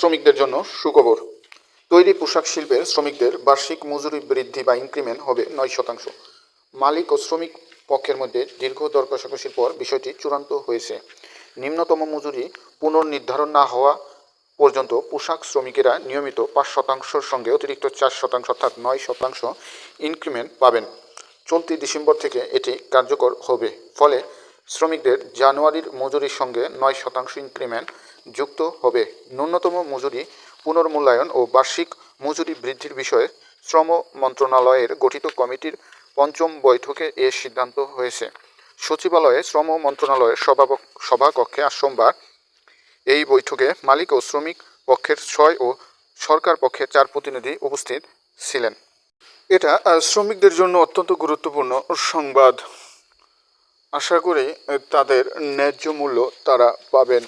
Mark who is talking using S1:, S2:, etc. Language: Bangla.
S1: শ্রমিকদের জন্য সুখবর। তৈরি পোশাক শিল্পের শ্রমিকদের বার্ষিক মজুরি বৃদ্ধি বা ইনক্রিমেন্ট হবে নয় শতাংশ। মালিক ও শ্রমিক পক্ষের মধ্যে দীর্ঘ দর কষাকষির পর বিষয়টি চূড়ান্ত হয়েছে। নিম্নতম মজুরি পুনর্নির্ধারণ না হওয়া পর্যন্ত পোশাক শ্রমিকেরা নিয়মিত পাঁচ শতাংশের সঙ্গে অতিরিক্ত চার শতাংশ অর্থাৎ নয় শতাংশ ইনক্রিমেন্ট পাবেন। চলতি ডিসেম্বর থেকে এটি কার্যকর হবে। ফলে শ্রমিকদের জানুয়ারির মজুরির সঙ্গে নয় শতাংশ ইনক্রিমেন্ট যুক্ত হবে। ন্যূনতম মজুরি, পুনর্মূল্যায়ন ও বার্ষিক মজুরি বৃদ্ধির বিষয়ে শ্রম মন্ত্রণালয়ের গঠিত কমিটির পঞ্চম বৈঠকে এ সিদ্ধান্ত হয়েছে। সচিবালয়ে শ্রম মন্ত্রণালয়ের সভা সভাকক্ষে আজ সোমবার এই বৈঠকে মালিক ও শ্রমিক পক্ষের ছয় ও সরকার পক্ষের চার প্রতিনিধি উপস্থিত ছিলেন। এটা শ্রমিকদের জন্য অত্যন্ত গুরুত্বপূর্ণ সংবাদ। আশা করি তাদের ন্যায্য মূল্য তারা পাবেন